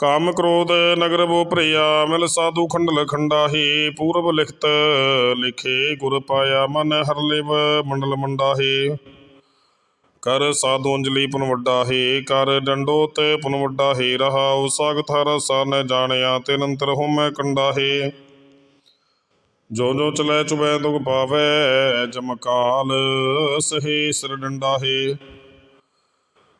ਕਾਮ ਕ੍ਰੋਧ ਨਗਰ ਬੋ ਭਰਿਆ, ਮਿਲ ਸਾਧੂ ਖੰਡਲ ਖੰਡਾਹੀ, ਪੂਰਬ ਲਿਖਤ ਲਿਖੇ ਗੁਰ ਪਾਇਆ, ਮਨ ਹਰ ਮੰਡਲ ਮੰਡਾਹੀ। ਕਰ ਸਾਧੂ ਅੰਜਲੀ ਪੁਨ ਹੈ ਕਰ ਡੰਡੋ ਤੇ ਵੱਡਾ ਹੈ ਰਹਾਉ ਸਾਗਤ ਹਰ ਸਾਨ ਜਾਣਿਆ ਤੇ ਨੰਤਰ ਹੋਮੈ ਕੰਡਾ ਹੈ ਜੋ ਜੋ ਚਲੇ ਚੁਬੈ ਦੁਖ ਪਾਵੈ ਜਮਕਾਲ ਸਹੇ ਸਿਰ ਡੰਡਾ ਹੈ